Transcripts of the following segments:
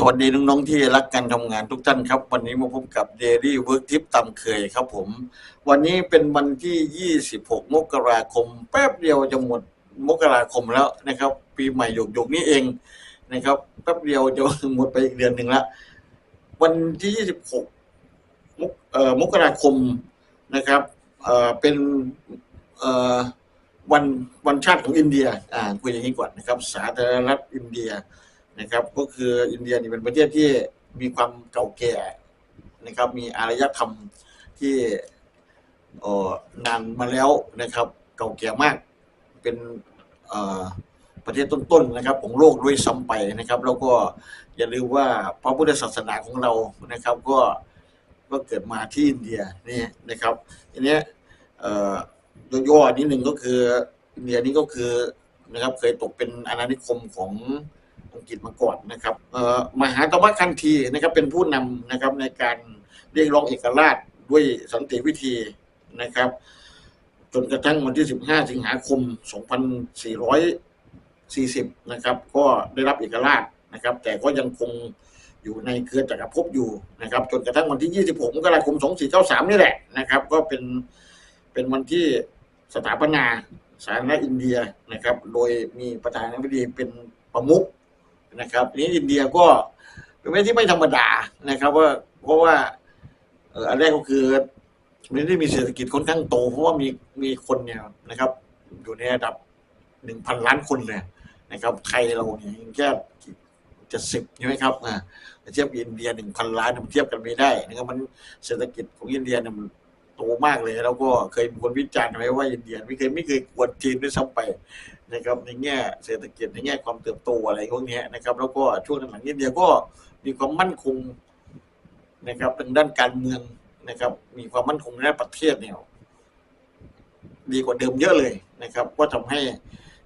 สวัสดีน้องๆที่รักการทำงานทุกท่านครับ วันนี้มาพบกับ Daily Work Tip ตามเคยครับผม วันนี้เป็นวันที่ 26 มกราคม แป๊บเดียวจะหมดมกราคมแล้วนะครับ ปีใหม่หยกๆนี้เองนะครับ แป๊บเดียวจะหมดไปอีกเดือนหนึ่งละวันที่ 26 มกเอ่อมกราคมนะครับเอ่อเป็นเอ่อวันวันชาติของอินเดียอ่าคุยอย่างนี้ก่อนนะครับ สาธารณรัฐอินเดีย นะครับ ก็คืออินเดียนี่เป็นประเทศที่มีความเก่าแก่นะครับ มีอารยธรรมที่เออนานมาแล้วนะครับ เก่าแก่มากเป็นเออประเทศต้นๆนะครับ ของโลกด้วยซ้ำไปนะครับ แล้วก็อย่าลืมว่าพระพุทธศาสนาของเรานะครับ ก็ก็เกิดมาที่อินเดียนี่นะครับทีเนี้ยเอ่อย่อๆนิดหนึ่งก็คืออินเดียนี่ก็คือนะครับ เคยตกเป็นอาณานิคมของ อังกฤษมาก่อนนะครับมหาตมะคันธีนะครับเป็นผู้นำนะครับในการเรียกร้องเอกราชด้วยสันติวิธีนะครับจนกระทั่งวันที่ 15 สิงหาคม 2440 นะครับ ก็ได้รับเอกราชนะครับ แต่ก็ยังคงอยู่ในเครือจักรภพอยู่นะครับ จนกระทั่งวันที่ 26 มกราคม 2493 นี่แหละนะครับ ก็เป็นเป็นวันที่สถาปนาสาธารณรัฐอินเดียนะครับ โดยมีประธานาธิบดีเป็นประมุข นะครับนี้อินเดียก็เป็นประเทศที่ไม่ธรรมดานะครับ ว่าเพราะว่าอันแรกก็คือมันได้มีเศรษฐกิจค่อนข้างโต เพราะว่ามีมีคนเนี่ยนะครับ อยู่ในระดับหนึ่งพันล้านคนเลยนะครับ ไทยเราเนี่ยยังแค่เจ็ดสิบใช่ไหมครับอ่าเทียบกับอินเดียหนึ่งพันล้านมันเทียบกันไม่ได้นะครับมันเศรษฐกิจของอินเดียเนี่ย โตมากเลย แล้วก็เคยมีคนวิจารณ์ไว้ว่าอินเดียไม่เคยไม่เคยกวนจีนด้วยซ้ำไปนะครับในแง่เศรษฐกิจในแง่ความเติบโตอะไรพวกนี้นะครับ แล้วก็ช่วงหลังอินเดียก็มีความมั่นคงนะครับทางด้านการเมืองนะครับ มีความมั่นคงในด้านประเทศเนี่ยดีกว่าเดิมเยอะเลยนะครับ ก็ทำให้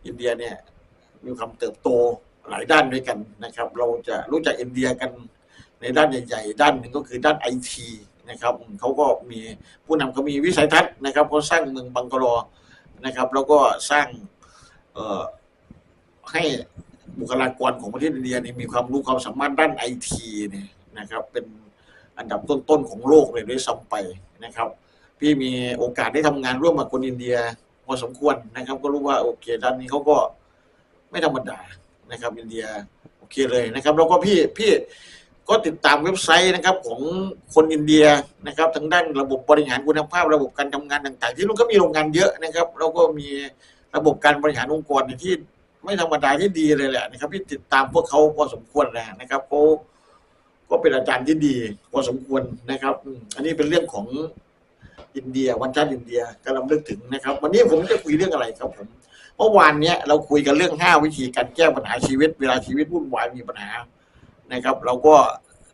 อินเดียเนี่ยมีความเติบโตหลายด้านด้วยกันนะครับ เราจะรู้จักอินเดียกันในด้านใหญ่ ๆ ด้านหนึ่งก็คือด้านไอที นะครับเขาก็มีผู้นำเขามีวิสัยทัศน์นะครับเขาสร้างเมืองบังกลอนะครับ แล้วก็สร้างเอ่อให้บุคลากรของประเทศอินเดียนี่มีความรู้ความสามารถด้านไอทีเนี่ยนะครับ เป็นอันดับต้นๆของโลกเลยด้วยซ้ำไปนะครับ พี่มีโอกาสได้ทำงานร่วมกับคนอินเดียพอสมควรนะครับ ก็รู้ว่าโอเคด้านนี้เขาก็ไม่ธรรมดานะครับ อินเดียโอเคเลยนะครับ แล้วก็พี่พี่ ก็ติดตามเว็บไซต์นะครับของคนอินเดียนะครับทางด้านระบบบริหารคุณภาพ ระบบการทำงานต่างๆ ที่นู่นก็มีโรงงานเยอะนะครับ แล้วก็มีระบบการบริหารองค์กรที่ไม่ธรรมดาที่ดีเลยแหละนะครับ ที่ติดตามพวกเขาพอสมควรนะนะครับเขาก็เป็นอาจารย์ที่ดีพอสมควรนะครับ อันนี้เป็นเรื่องของอินเดียวันชาติอินเดียกำลังนึกถึงนะครับ วันนี้ผมจะคุยเรื่องอะไรครับผมเมื่อวานเนี้ยเราคุยกันเรื่องห้าวิธีการแก้ปัญหาชีวิต เวลาชีวิตวุ่นวายมีปัญหา นะครับ เราก็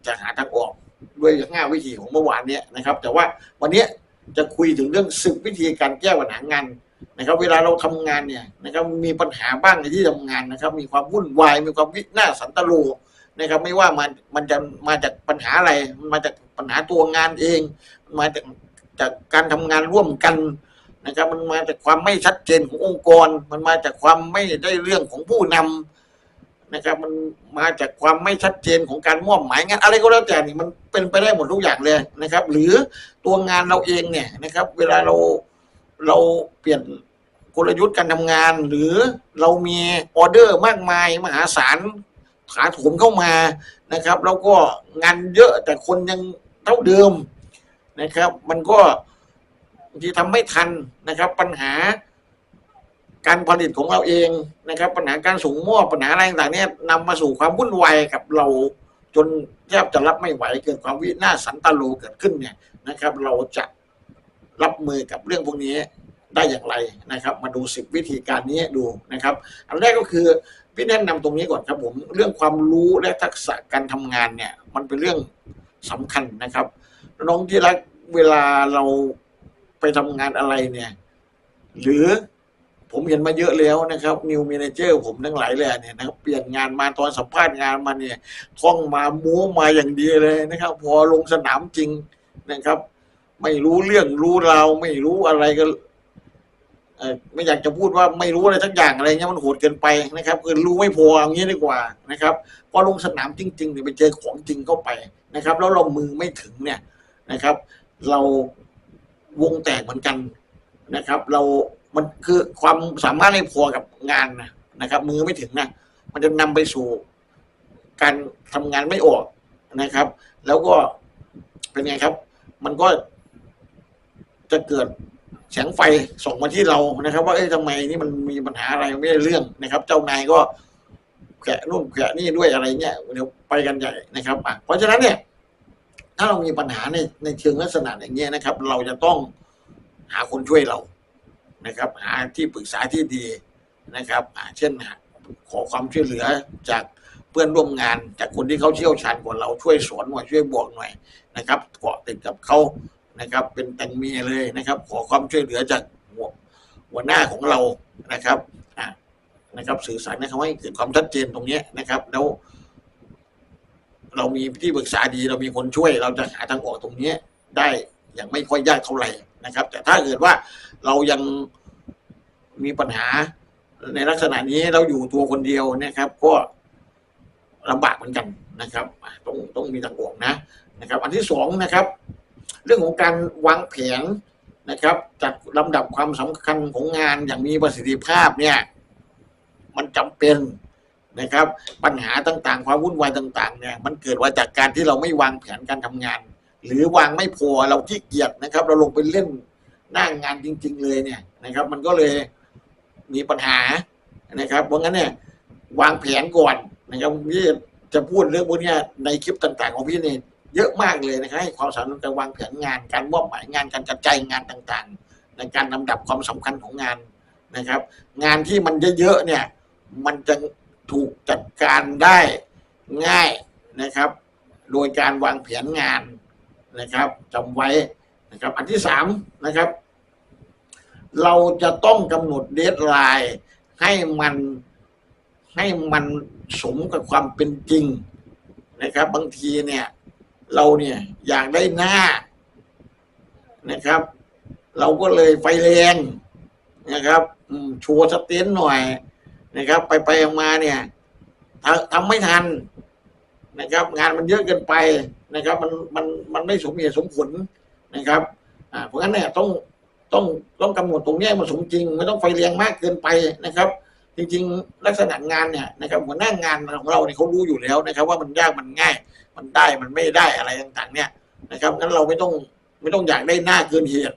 จะหาทางออกด้วยห้าวิธีของเมื่อวานเนี้ยนะครับ แต่ว่าวันนี้จะคุยถึงเรื่องสิบวิธีการแก้ปัญหางานนะครับ เวลาเราทำงานเนี่ยนะครับมีปัญหาบ้างในที่ทำงานนะครับ มีความวุ่นวายมีความวิหน้าสันตโลนะครับไม่ว่ามันมันจะมาจากปัญหาอะไรมันมาจากปัญหาตัวงานเองมันมาจากจากการทำงานร่วมกันนะครับ มันมาจากความไม่ชัดเจนขององค์กร มันมาจากความไม่ได้เรื่องของผู้นำ นะครับ มันมาจากความไม่ชัดเจนของการมอบหมายงานอะไรก็แล้วแต่นี่มันเป็นไปได้หมดทุกอย่างเลยนะครับ หรือตัวงานเราเองเนี่ยนะครับ เวลาเราเราเปลี่ยนกลยุทธ์การทำงาน หรือเรามีออเดอร์มากมายมหาศาลถาโถมเข้ามานะครับ แล้วก็งานเยอะแต่คนยังเท่าเดิมนะครับ มันก็บางทีทำไม่ทันนะครับ ปัญหา การผลิตของเราเองนะครับ ปัญหาการส่งมอบปัญหาอะไรต่างๆเนี่ยนำมาสู่ความวุ่นวายกับเราจนแทบจะรับไม่ไหวเกิดความวินาศสันตโลเกิดขึ้นเนี่ยนะครับ เราจะรับมือกับเรื่องพวกนี้ได้อย่างไรนะครับ มาดูสิบวิธีการนี้ดูนะครับ อันแรกก็คือพี่แนะนำตรงนี้ก่อนครับผมเรื่องความรู้และทักษะการทำงานเนี่ย มันเป็นเรื่องสำคัญนะครับ น้องที่รักเวลาเราไปทำงานอะไรเนี่ย หรือ ผมเห็นมาเยอะแล้วนะครับนิว m ม n เจอร์ผมทั้งหลายแหล่เนี่ยนะครับเปลี่ยนงานมาตอนสัมภาษณ์งานมาเนี่ยท่องมามู้มาอย่างดีเลยนะครับ พอลงสนามจริงนะครับ ไม่รู้เรื่องรู้ราวไม่รู้อะไรก็ไม่อยากจะพูดว่าไม่รู้อะไรสักอย่างอะไรเงี้ยมันโหดเกินไปนะครับคือรู้ไม่พออย่างนี้ดีกว่านะครับพอลงสนามจริงๆเนี่ยไปเจอของจริงเข้าไปนะครับ แล้วเรามือไม่ถึงเนี่ยนะครับ เราวงแตกเหมือนกันนะครับ เรา มันคือความสามารถไม่พอกับงานนะนะครับ มือไม่ถึงนะมันจะนำไปสู่การทำงานไม่ออกนะครับ แล้วก็เป็นไงครับ มันก็จะเกิดแสงไฟส่งมาที่เรานะครับ ว่าเอ้ยทำไมนี่มันมีปัญหาอะไรไม่ได้เรื่องนะครับ เจ้านายก็แกะนู่นแกะนี่ด้วยอะไรเงี้ยเดี๋ยวไปกันใหญ่นะครับอะเพราะฉะนั้นเนี่ย ถ้าเรามีปัญหาในในเชิงลักษณะอย่างเงี้ยนะครับ เราจะต้องหาคนช่วยเรา นะครับ หาที่ปรึกษาที่ดีนะครับเช่นขอความช่วยเหลือจากเพื่อนร่วมงาน จากคนที่เขาเชี่ยวชาญกว่าเราช่วยสอนหน่อยช่วยบอกหน่อยนะครับเกาะติดกับเขานะครับ เป็นแตงเมียเลยนะครับ ขอความช่วยเหลือจากหัวหัวหน้าของเรานะครับนะครับ สื่อสารนะครับให้เกิดความชัดเจนตรงนี้นะครับ แล้ว เรามีที่ปรึกษาดีเรามีคนช่วย เราจะหาทางออกตรงนี้ได้อย่างไม่ค่อยยากเท่าไหร่นะครับ แต่ถ้าเกิดว่าเรายัง มีปัญหาในลักษณะนี้เราอยู่ตัวคนเดียวนะครับ ก็ลำบากเหมือนกันนะครับต้องต้องมีทางออกนะนะครับ อันที่สองนะครับ เรื่องของการวางแผนนะครับ จัดลำดับความสำคัญของงานอย่างมีประสิทธิภาพเนี่ย มันจำเป็นนะครับ ปัญหาต่างๆ ความวุ่นวายต่าง ๆ เนี่ย มันเกิดมาจากการที่เราไม่วางแผนการทำงาน หรือวางไม่พอเราที่เกียจนะครับ เราลงไปเล่นหน้างงานจริง ๆ เลยเนี่ยนะครับ มันก็เลย มีปัญหานะครับ เพราะงั้นเนี่ยวางแผนก่อนนะครับพี่จะพูดเรื่องพวกนี้ในคลิปต่าง ๆ ของพี่เนี่ยเยอะมากเลยนะครับให้ความสำคัญการวางแผนงาน การมอบหมายงานการกระจายงานต่างๆ ในการลำดับความสำคัญของงานนะครับ งานที่มันเยอะๆเนี่ย มันจะถูกจัดการได้ง่ายนะครับ โดยการวางแผนงานนะครับจำไว้นะครับ อันที่สามนะครับ เราจะต้องกำหนดเดทไลน์ให้มันให้มันสมกับความเป็นจริงนะครับ บางทีเนี่ย เราเนี่ยอยากได้หน้านะครับ เราก็เลยไฟแรงนะครับอืมโชว์สเตนหน่อยนะครับ ไปไปมาเนี่ยทำทำไม่ทันนะครับ งานมันเยอะเกินไปนะครับ มันมันมันไม่สมเหตุสมผลนะครับ อ่าเพราะงั้นเนี่ยต้อง ต้องต้องกำหนดตรงนี้มันสมจริง ไม่ต้องไฟแรงมากเกินไปนะครับ จริงๆ ลักษณะงานเนี่ยนะครับหัวหน้างานของเราเนี่ยเขารู้อยู่แล้วนะครับ ว่ามันยากมันง่าย มันได้มันไม่ได้อะไรต่างๆ เนี่ยนะครับงั้นเราไม่ต้องไม่ต้องอยากได้หน้าเกินเหตุ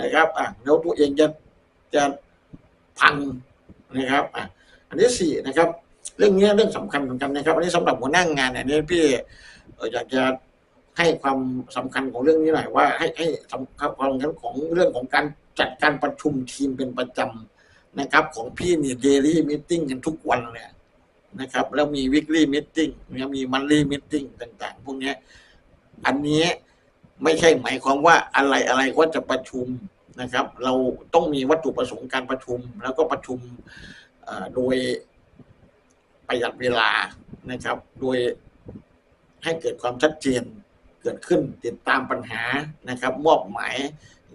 นะครับอะแล้วตัวเองจะจะพังนะครับอะอันที่สี่นะครับ เรื่องนี้เรื่องสำคัญเหมือนกันนะครับ อันนี้สำหรับหัวหน้างานเนี่ยนี่พี่อยากจะ ให้ความสำคัญของเรื่องนี้หน่อยว่า ให้ให้สำคัญความสำคัญของเรื่องของการจัดการประชุมทีมเป็นประจำนะครับ ของพี่เนี่ยเดลี่มิทติ้งกันทุกวันเลยนะครับ แล้วมีวิกฤ l มิทติ้งเนี่ยมีมันลี่มิทติ้งต่าง ๆ พวกนี้อันนี้ไม่ใช่หมายความว่าอะไรอะไรก็จะประชุมนะครับ เราต้องมีวัตถุประสงค์การประชุม แล้วก็ประชุมโดยประหยัดเวลานะครับ โดยให้เกิดความชัดเจน เกิดขึ้นติดตามปัญหานะครับ มอบหมาย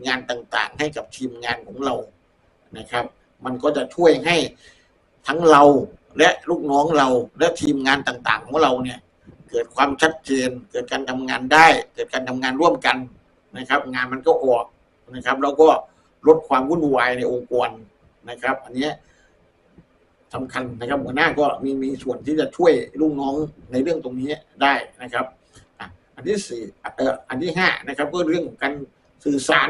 งานต่างๆ ให้กับทีมงานของเรานะครับ มันก็จะช่วยให้ทั้งเราและลูกน้องเราและทีมงานต่างๆ ของเราเนี่ยเกิดความชัดเจน เกิดการทำงานได้ เกิดการทำงานร่วมกันนะครับ งานมันก็ออกนะครับ แล้วก็ลดความวุ่นวายในองค์กรนะครับ อันนี้ยสำคัญนะครับหัวหน้าก็มีมีส่วนที่จะช่วยลูกน้องในเรื่องตรงนี้ได้นะครับ อันที่สี่เอออันที่ห้านะครับก็เรื่องของการสื่อสาร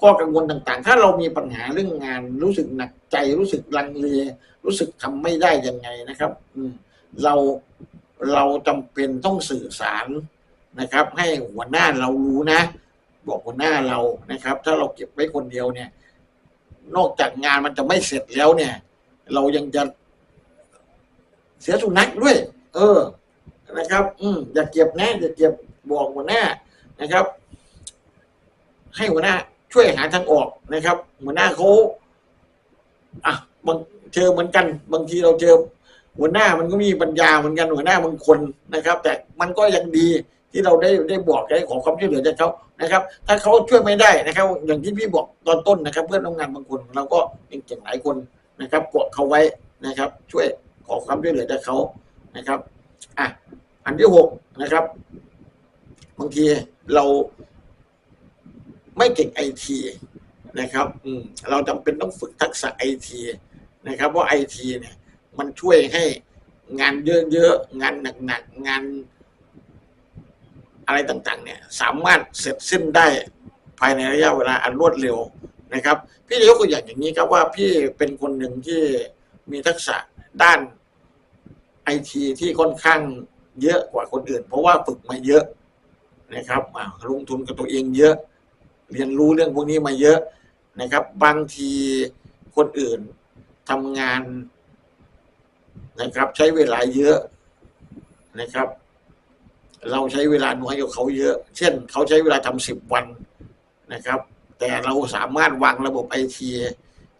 ข้อกังวลต่างๆ ถ้าเรามีปัญหาเรื่องงานรู้สึกหนักใจรู้สึกลังเลรู้สึกทำไม่ได้ยังไงนะครับ อืเราเราจำเป็นต้องสื่อสารนะครับ ให้หัวหน้าเรารู้นะ บอกหัวหน้าเรานะครับ ถ้าเราเก็บไว้คนเดียวเนี่ย นอกจากงานมันจะไม่เสร็จแล้วเนี่ย เรายังจะเสียสุนัขด้วย เออนะครับ อืมอย่าเก็บนะอย่าเก็บ บอกหัวหน้านะครับ ให้หัวหน้าช่วยหาทางออกนะครับ หัวหน้าเขาอะบางเจอเหมือนกัน บางทีเราเจอหัวหน้ามันก็มีปัญญาเหมือนกันหัวหน้าบางคนนะครับ แต่มันก็ยังดีที่เราได้ได้บอกได้ขอความช่วยเหลือจากเขานะครับ ถ้าเขาช่วยไม่ได้นะครับ อย่างที่พี่บอกตอนต้นนะครับ เพื่อนร่วมงานบางคนเราก็เก่งๆหลายคนนะครับกดเขาไว้นะครับ ช่วยขอความช่วยเหลือจากเขานะครับ อะ อันที่หกนะครับ บางทีเราไม่เก่งไอทีนะครับ อืมเราจำเป็นต้องฝึกทักษะไอทีนะครับเพราะไอทีเนี่ย มันช่วยให้งานเยอะๆ งานหนักๆ งานอะไรต่างๆ เนี่ย สามารถเสร็จสิ้นได้ภายในระยะเวลาอันรวดเร็วนะครับ พี่จะยกตัวอย่างอย่างนี้ครับว่าพี่เป็นคนหนึ่งที่มีทักษะด้านไอทีที่ค่อนข้างเยอะกว่าคนอื่น เพราะว่าฝึกมาเยอะ นะครับลงทุนกับตัวเองเยอะ เรียนรู้เรื่องพวกนี้มาเยอะนะครับ บางทีคนอื่นทำงานนะครับ ใช้เวลาเยอะนะครับ เราใช้เวลาน้อยกว่าเขาเยอะ เช่น เขาใช้เวลาทำสิบวันนะครับ แต่เราสามารถวางระบบไอที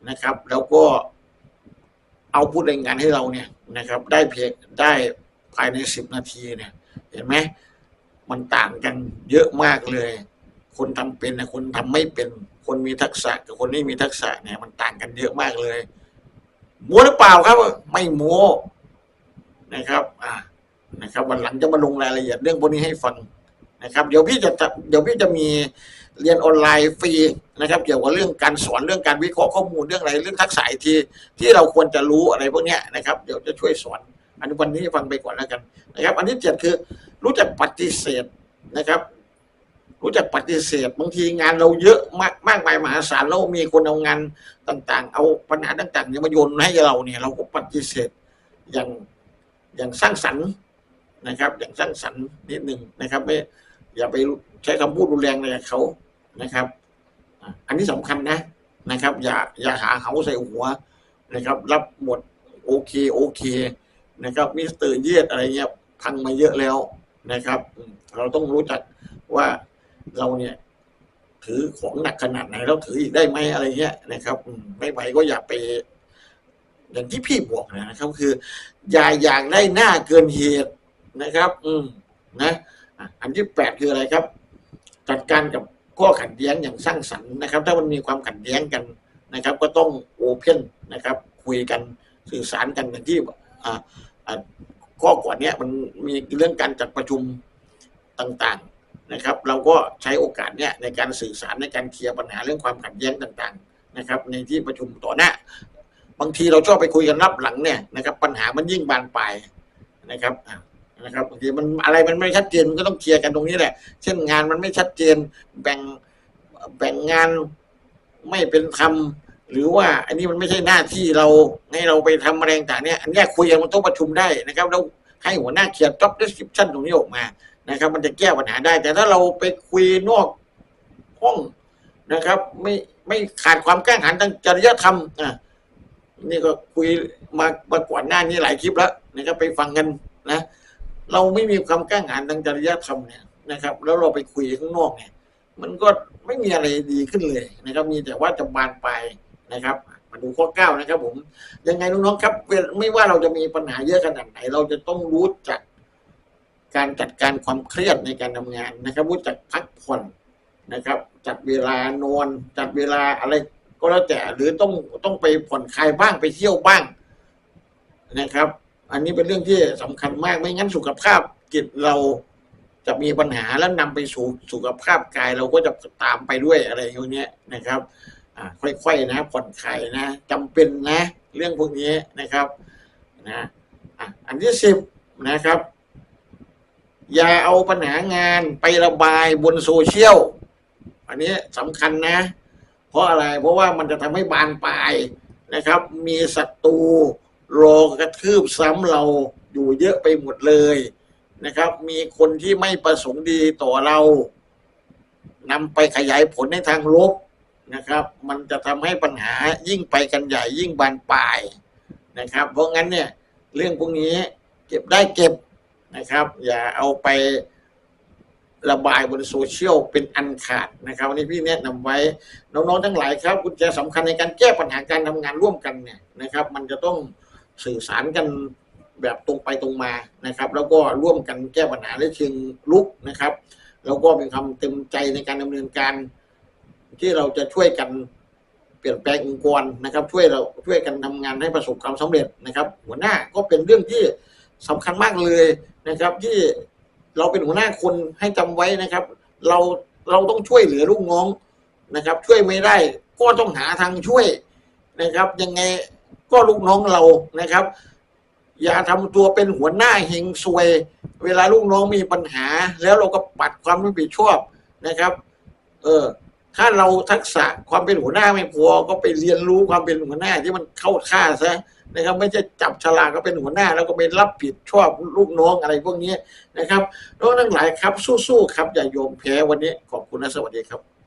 นะครับ แล้วก็เอาพูดรายงานให้เราเนี่ยนะครับ ได้เพียงได้ภายในสิบนาทีเนี่ย เห็นไหม มันต่างกันเยอะมากเลย คนทำเป็นนะคนทำไม่เป็น คนมีทักษะกับคนไม่มีทักษะเนี่ย มันต่างกันเยอะมากเลยมัวหรือเปล่าครับ ไม่มัวนะครับ อ่านะครับ วันหลังจะมาลงรายละเอียดเรื่องพวกนี้ให้ฟังนะครับ เดี๋ยวพี่จะเดี๋ยวพี่จะมีเรียนออนไลน์ฟรีนะครับ เกี่ยวกับเรื่องการสอนเรื่องการวิเคราะห์ข้อมูลเรื่องอะไรเรื่องทักษะที่ที่เราควรจะรู้อะไรพวกนี้นะครับ เดี๋ยวจะช่วยสอน อันนี้วันนี้ฟังไปก่อนแล้วกันนะครับ อันที่เจ็ดคือ รู้จักปฏิเสธนะครับ รู้จักปฏิเสธบางทีงานเราเยอะมากมากมายมหาศาลเรามีคนเอางานต่าง ๆ เอาปัญหาต่างๆเนี่ยมาโยนให้เราเนี่ย เราก็ปฏิเสธอย่างอย่างสร้างสรรค์นะครับ อย่างสร้างสรรค์นิดหนึ่งนะครับไม่อย่าไปใช้คำพูดรุนแรงอะไรกับเขานะครับ อันนี้สำคัญนะนะครับ อย่าอย่าหาเขาใส่หัวนะครับ รับหมดโอเคโอเค นะครับมิสเตอร์เยียดอะไรเงี้ยพังมาเยอะแล้วนะครับ เราต้องรู้จักว่าเราเนี่ย ถือของหนักขนาดไหนเราถืออีกได้ไหมอะไรเงี้ยนะครับไม่ไหวก็อย่าไป อย่างที่พี่บอกนะครับ คือ อย่าอยากได้หน้าเกินเหตุนะครับ อืมนะอันที่แปดคืออะไรครับ จัดการกับข้อขัดแย้งอย่างสร้างสรรค์นะครับ ถ้ามันมีความขัดแย้งกันนะครับ ก็ต้องโอเพนนะครับ คุยกันสื่อสารกันอย่างที่อ่า ข้อก่อนเนี้ยมันมีเรื่องการจัดประชุมต่างๆนะครับ เราก็ใช้โอกาสเนี้ยในการสื่อสารในการเคลียร์ปัญหาเรื่องความขัดแย้งต่างๆนะครับ ในที่ประชุมต่อหน้า บางทีเราชอบไปคุยกันรับหลังเนี่ยนะครับ ปัญหามันยิ่งบานปลายนะครับนะครับบางทีมันอะไรมันไม่ชัดเจนมันก็ต้องเคลียร์กันตรงนี้แหละ เช่นงานมันไม่ชัดเจนแบ่งแบ่งงานไม่เป็นธรรม หรือว่าอันนี้มันไม่ใช่หน้าที่เราให้เราไปทำอะไรต่างเนี่ย อันนี้ยคุยกันบนโต๊ะประชุมได้นะครับแล้วให้หัวหน้าเขียน job description ตรงนี้ออกมานะครับ มันจะแก้ปัญหาได้ แต่ถ้าเราไปคุยนอกห้องนะครับ ไม่ไม่ขาดความกล้าหาญทางจริยธรรมอะนี่ก็คุยมามาก่อนหน้านี้หลายคลิปแล้วนะครับไปฟังกันนะ เราไม่มีความกล้าหาญทางจริยธรรมเนี่ยนะครับ แล้วเราไปคุยข้างนอกเนี่ย มันก็ไม่มีอะไรดีขึ้นเลยนะครับ มีแต่ว่าจะบานปลาย นะครับ มาดูข้อเก้านะครับ ผม ยังไงน้องๆครับ ไม่ว่าเราจะมีปัญหาเยอะขนาดไหน เราจะต้องรู้จักการจัดการความเครียดในการทำงานนะครับ รู้จักพักผ่อนนะครับ จัดเวลานอน จัดเวลาอะไรก็แล้วแต่หรือต้องต้องไปผ่อนคลายบ้างไปเที่ยวบ้างนะครับ อันนี้เป็นเรื่องที่สำคัญมากไม่งั้นสุขภาพจิตเราจะมีปัญหาแล้วนำไปสู่สุขภาพกายเราก็จะตามไปด้วยอะไรอย่างเงี้ยนะครับ ค่อยๆนะผ่อนคลายนะจำเป็นนะ เรื่องพวกนี้นะครับนะอันที่สิบนะครับ อย่าเอาปัญหางานไประบายบนโซเชียลอันนี้สำคัญนะ เพราะอะไรเพราะว่ามันจะทำให้บานปลายนะครับ มีศัตรูรอกระทืบซ้ำเราอยู่เยอะไปหมดเลยนะครับ มีคนที่ไม่ประสงค์ดีต่อเรานำไปขยายผลในทางลบ นะครับ มันจะทำให้ปัญหายิ่งไปกันใหญ่ยิ่งบานปลายนะครับ เพราะงั้นเนี่ยเรื่องพวกนี้เก็บได้เก็บนะครับ อย่าเอาไประบายบนโซเชียลเป็นอันขาดนะครับวันนี้พี่แนะนำไว้น้องๆทั้งหลายครับกุญแจสำคัญในการแก้ปัญหาการทำงานร่วมกันเนี่ยนะครับ มันจะต้องสื่อสารกันแบบตรงไปตรงมานะครับ แล้วก็ร่วมกันแก้ปัญหาในเชิงลุกนะครับ แล้วก็มีความเต็มใจในการดำเนินการ ที่เราจะช่วยกันเปลี่ยนแปลงองค์กรนะครับ ช่วยเราช่วยกันทำงานให้ประสบความสำเร็จนะครับ หัวหน้าก็เป็นเรื่องที่สำคัญมากเลยนะครับ ที่เราเป็นหัวหน้าคนให้จำไว้นะครับ เราเราต้องช่วยเหลือลูกน้องนะครับ ช่วยไม่ได้ก็ต้องหาทางช่วยนะครับ ยังไงก็ลูกน้องเรานะครับ อย่าทำตัวเป็นหัวหน้าเฮงซวย เวลาลูกน้องมีปัญหา แล้วเราก็ปัดความรับผิดชอบนะครับ เออ ถ้าเราทักษะความเป็นหัวหน้าไม่พอก็ไปเรียนรู้ความเป็นหัวหน้าที่มันเข้าค่าซะนะครับ ไม่ใช่จับฉลากก็เป็นหัวหน้า แล้วก็ไปรับผิดชอบลูกน้องอะไรพวกนี้นะครับน้องทั้งหลายครับสู้ๆครับอย่ายอมแพ้วันนี้ขอบคุณนะสวัสดีครับ